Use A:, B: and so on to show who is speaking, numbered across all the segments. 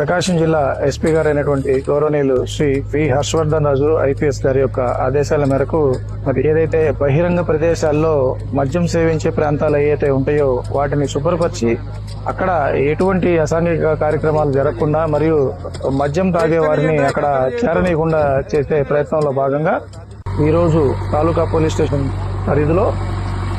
A: ప్రకాశం జిల్లా ఎస్పీ గారు అయినటువంటి గౌరవనీయులు శ్రీ వి హర్షవర్ధన్ రాజు ఐపీఎస్ గారి యొక్క ఆదేశాల మేరకు మరి ఏదైతే బహిరంగ ప్రదేశాల్లో మద్యం సేవించే ప్రాంతాలు ఏవైతే ఉంటాయో వాటిని శుభ్రపరిచి అక్కడ ఎటువంటి అసాంఘిక కార్యక్రమాలు జరగకుండా మరియు మద్యం తాగే వారిని అక్కడ చేరనీయకుండా చేసే ప్రయత్నంలో భాగంగా ఈరోజు తాలూకా పోలీస్ స్టేషన్ పరిధిలో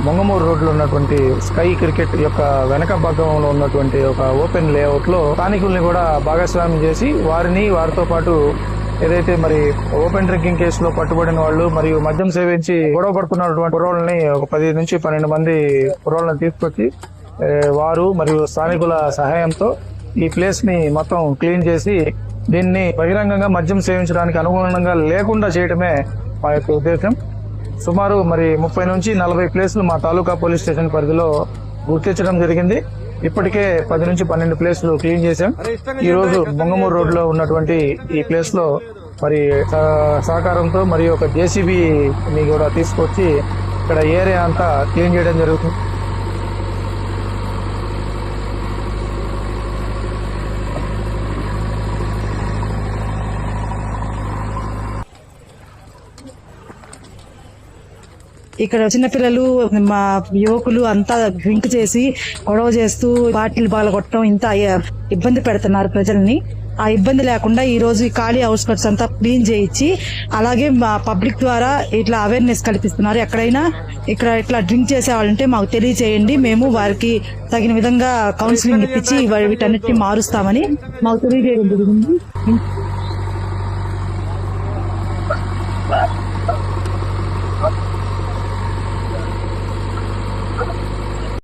A: మొంగమూరు రోడ్లో ఉన్నటువంటి స్కై క్రికెట్ యొక్క వెనక భాగంలో ఉన్నటువంటి ఒక ఓపెన్ లేఅవుట్లో స్థానికుల్ని కూడా భాగస్వామ్యం చేసి వారిని వారితో పాటు ఏదైతే మరి ఓపెన్ డ్రింకింగ్ కేసులో పట్టుబడిన వాళ్ళు మరియు మద్యం సేవించి గొడవ పడుతున్నటువంటి కుర్రోళ్ళని ఒక పది నుంచి పన్నెండు మంది కుర్రోళ్ళని తీసుకొచ్చి వారు మరియు స్థానికుల సహాయంతో ఈ ప్లేస్ని మొత్తం క్లీన్ చేసి దీన్ని బహిరంగంగా మద్యం సేవించడానికి అనుగుణంగా లేకుండా చేయడమే మా యొక్క ఉద్దేశం. సుమారు మరి ముప్పై నుంచి నలభై ప్లేసులు మా తాలూకా పోలీస్ స్టేషన్ పరిధిలో గుర్తించడం జరిగింది. ఇప్పటికే పది నుంచి పన్నెండు ప్లేసులు క్లీన్ చేశాం. ఈ రోజు బొంగమూరు రోడ్లో ఉన్నటువంటి ఈ ప్లేస్లో మరి సహ- సహకారంతో మరి ఒక జేసీబీ కూడా తీసుకొచ్చి ఇక్కడ ఏరియా అంతా క్లీన్ చేయడం జరుగుతుంది.
B: ఇక్కడ చిన్నపిల్లలు మా యువకులు అంతా డ్రింక్ చేసి గొడవ చేస్తూ బాటిల్ బాలగొట్టడం ఇంత ఇబ్బంది పెడుతున్నారు ప్రజల్ని. ఆ ఇబ్బంది లేకుండా ఈ రోజు ఈ ఖాళీ కట్స్ అంతా క్లీన్ చేయించి అలాగే మా పబ్లిక్ ద్వారా ఇట్లా అవేర్నెస్ కల్పిస్తున్నారు. ఎక్కడైనా ఇక్కడ ఇట్లా డ్రింక్ చేసే వాళ్ళంటే మాకు తెలియజేయండి మేము వారికి తగిన విధంగా కౌన్సిలింగ్ ఇప్పించి వీటన్నిటిని మారుస్తామని మాకు తెలియజేయడం జరిగింది.